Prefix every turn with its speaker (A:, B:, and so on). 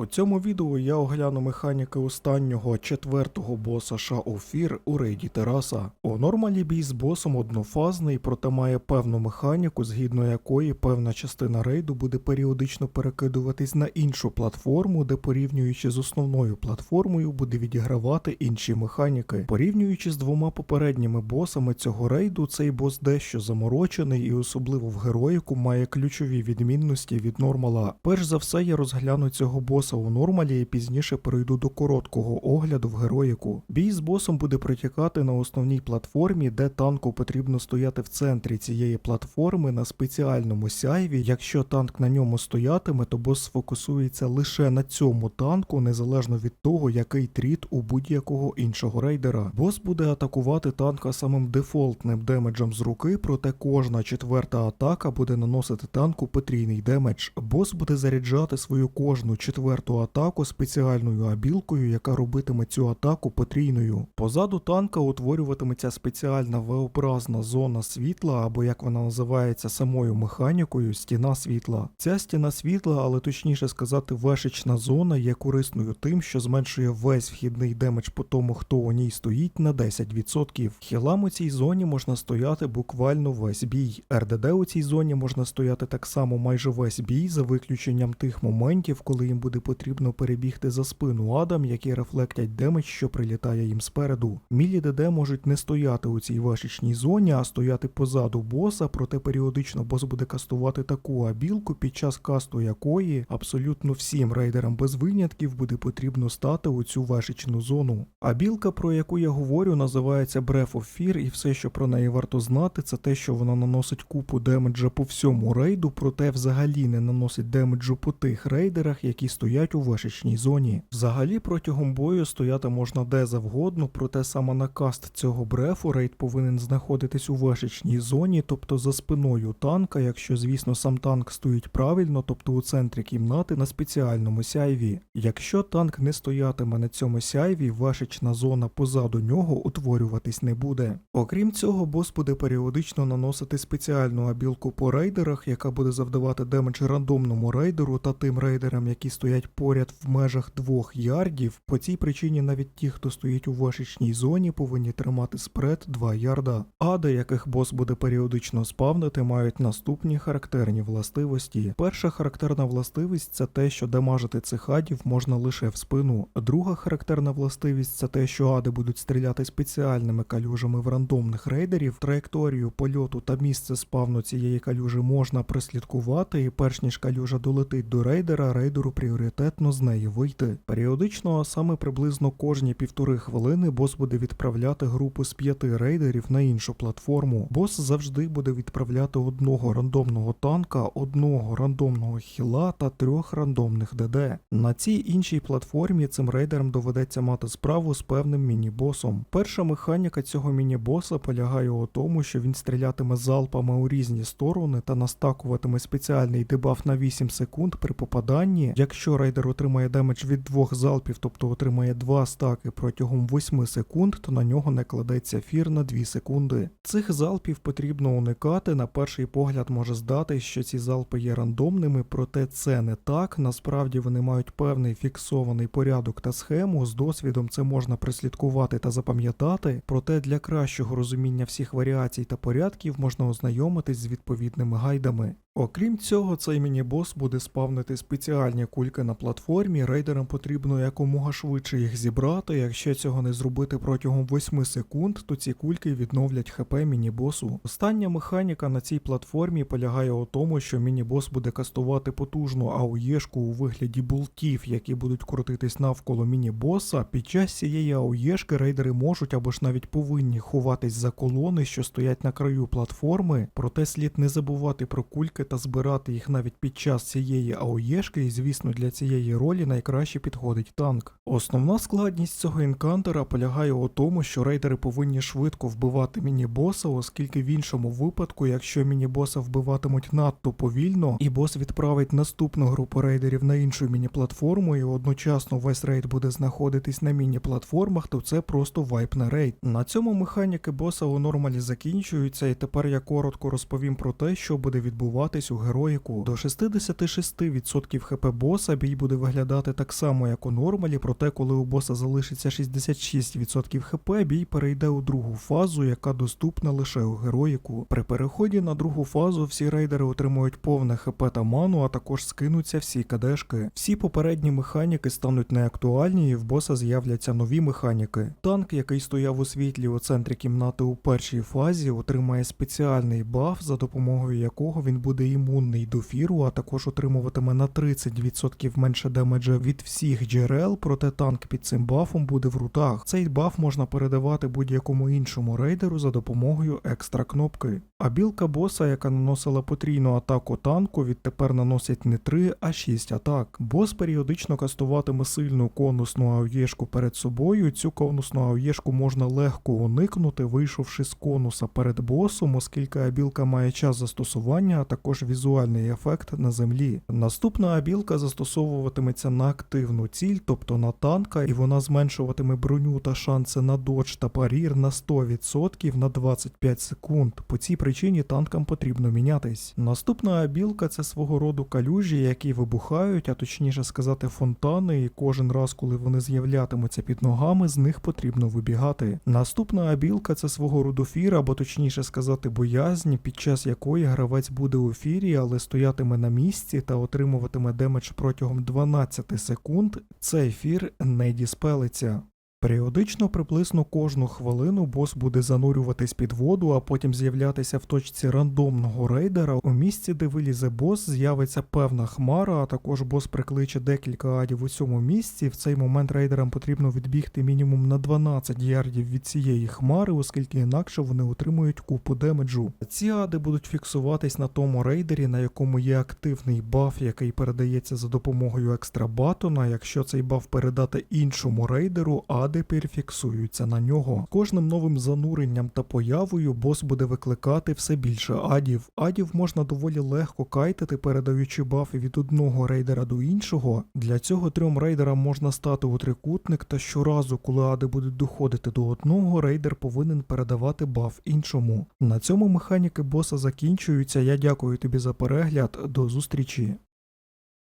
A: У цьому відео я огляну механіки останнього четвертого боса Шаофір у рейді Тераса. У нормалі бій з босом однофазний, проте має певну механіку, згідно якої певна частина рейду буде періодично перекидуватись на іншу платформу, де порівнюючи з основною платформою буде відігравати інші механіки. Порівнюючи з двома попередніми босами цього рейду, цей бос дещо заморочений і особливо в героїку має ключові відмінності від нормала. Перш за все, я розгляну цього боса у нормалі і пізніше перейду до короткого огляду в героїку. Бій з босом буде протікати на основній платформі, де танку потрібно стояти в центрі цієї платформи на спеціальному сяйві. Якщо танк на ньому стоятиме, то бос сфокусується лише на цьому танку, незалежно від того, який тріт у будь-якого іншого рейдера. Бос буде атакувати танка самим дефолтним демеджем з руки, проте кожна четверта атака буде наносити танку потрійний демедж. Бос буде заряджати свою кожну четверту атаку спеціальною абілкою, яка робитиме цю атаку потрійною. Позаду танка утворюватиметься спеціальна V-образна зона світла, або як вона називається самою механікою, стіна світла. Ця стіна світла, але точніше сказати, вешечна зона є корисною тим, що зменшує весь вхідний демедж по тому, хто у ній стоїть на 10%. Хілам у цій зоні можна стояти буквально весь бій. РДД у цій зоні можна стояти так само майже весь бій, за виключенням тих моментів, коли їм буде потрібно перебігти за спину Адам, які рефлектять демедж, що прилітає їм спереду. Мілі ДД можуть не стояти у цій вешечній зоні, а стояти позаду боса, проте періодично бос буде кастувати таку абілку, під час касту якої абсолютно всім рейдерам без винятків буде потрібно стати у цю вешечну зону. Абілка, про яку я говорю, називається Breath of Fear, і все, що про неї варто знати, це те, що вона наносить купу демеджа по всьому рейду, проте взагалі не наносить демеджу по тих рейдерах, які стоять у вешечній зоні. Взагалі протягом бою стояти можна де завгодно, проте саме на каст цього брефу рейд повинен знаходитись у вешечній зоні, тобто за спиною танка, якщо, звісно, сам танк стоїть правильно, тобто у центрі кімнати на спеціальному сяйві. Якщо танк не стоятиме на цьому сяйві, вешечна зона позаду нього утворюватись не буде. Окрім цього, бос буде періодично наносити спеціальну абілку по рейдерах, яка буде завдавати демедж рандомному рейдеру та тим рейдерам, які стоять поряд в межах двох ярдів. По цій причині навіть ті, хто стоїть у вешечній зоні, повинні тримати спред 2 ярда. Ади, яких бос буде періодично спавнити, мають наступні характерні властивості. Перша характерна властивість це те, що дамажити цих адів можна лише в спину. Друга характерна властивість це те, що ади будуть стріляти спеціальними калюжами в рандомних рейдерів. Траєкторію польоту та місце спавну цієї калюжі можна прослідкувати, і перш ніж калюжа долетить до рейдера, рейдеру пріоритетно з неї вийти. Періодично, а саме приблизно кожні півтори хвилини, бос буде відправляти групу з п'яти рейдерів на іншу платформу. Бос завжди буде відправляти одного рандомного танка, одного рандомного хіла та трьох рандомних ДД. На цій іншій платформі цим рейдерам доведеться мати справу з певним міні-босом. Перша механіка цього міні-боса полягає у тому, що він стрілятиме залпами у різні сторони та настакуватиме спеціальний дебаф на 8 секунд при попаданні. Якщо рейдер отримає демедж від двох залпів, тобто отримає два стаки протягом 8 секунд, то на нього не кладеться фір на 2 секунди. Цих залпів потрібно уникати. На перший погляд може здатись, що ці залпи є рандомними, проте це не так. Насправді вони мають певний фіксований порядок та схему. З досвідом це можна прислідкувати та запам'ятати. Проте для кращого розуміння всіх варіацій та порядків можна ознайомитись з відповідними гайдами. Окрім цього, цей міні-бос буде спавнити спеціальні кульки на платформі. Рейдерам потрібно якомога швидше їх зібрати. Якщо цього не зробити протягом 8 секунд, то ці кульки відновлять ХП міні-босу. Остання механіка на цій платформі полягає у тому, що міні-бос буде кастувати потужну ауєшку у вигляді болтів, які будуть крутитись навколо міні-боса. Під час цієї ауєшки рейдери можуть або ж навіть повинні ховатись за колони, що стоять на краю платформи. Проте слід не забувати про кульки та збирати їх навіть під час цієї ауєшки, і звісно для цієї ролі найкраще підходить танк. Основна складність цього інкантера полягає у тому, що рейдери повинні швидко вбивати міні-боса, оскільки в іншому випадку, якщо міні-боса вбиватимуть надто повільно, і бос відправить наступну групу рейдерів на іншу міні-платформу, і одночасно весь рейд буде знаходитись на міні-платформах, то це просто вайп на рейд. На цьому механіки боса у нормалі закінчуються, і тепер я коротко розповім про те, що буде відбуватися вбиватись у героїку. До 66% хп боса бій буде виглядати так само, як у нормалі, проте коли у боса залишиться 66% хп, бій перейде у другу фазу, яка доступна лише у героїку. При переході на другу фазу всі рейдери отримують повне хп та ману, а також скинуться всі кадешки. Всі попередні механіки стануть неактуальні, і в боса з'являться нові механіки. Танк, який стояв у світлі у центрі кімнати у першій фазі, отримає спеціальний баф, за допомогою якого він буде імунний до фіру, а також отримуватиме на 30% менше демеджа від всіх джерел, проте танк під цим бафом буде в рутах. Цей баф можна передавати будь-якому іншому рейдеру за допомогою екстра кнопки. А білка боса, яка наносила потрійну атаку танку, відтепер наносить не 3, а 6 атак. Бос періодично кастуватиме сильну конусну ауєшку перед собою. Цю конусну ауєшку можна легко уникнути, вийшовши з конуса перед босом, оскільки абілка має час застосування, а також візуальний ефект на землі. Наступна абілка застосовуватиметься на активну ціль, тобто на танка, і вона зменшуватиме броню та шанси на додж та парір на 100% на 25 секунд. По цій причині танкам потрібно мінятись. Наступна абілка це свого роду калюжі, які вибухають, а точніше сказати, фонтани, і кожен раз, коли вони з'являтимуться під ногами, з них потрібно вибігати. Наступна абілка це свого роду фір, або точніше сказати, боязнь, під час якої гравець буде у фірі, але стоятиме на місці та отримуватиме демедж протягом 12 секунд. Цей фір не діспелиться. Періодично приблизно кожну хвилину бос буде занурюватись під воду, а потім з'являтися в точці рандомного рейдера. У місці, де вилізе бос, з'явиться певна хмара, а також бос прикличе декілька адів у цьому місці. В цей момент рейдерам потрібно відбігти мінімум на 12 ярдів від цієї хмари, оскільки інакше вони отримують купу демеджу. Ці ади будуть фіксуватись на тому рейдері, на якому є активний баф, який передається за допомогою екстра батона. Якщо цей баф передати іншому рейдеру, ади перефіксуються на нього. Кожним новим зануренням та появою бос буде викликати все більше адів. Адів можна доволі легко кайтити, передаючи бафи від одного рейдера до іншого. Для цього трьом рейдерам можна стати у трикутник, та щоразу, коли ади будуть доходити до одного, рейдер повинен передавати баф іншому. На цьому механіки боса закінчуються. Я дякую тобі за перегляд. До зустрічі.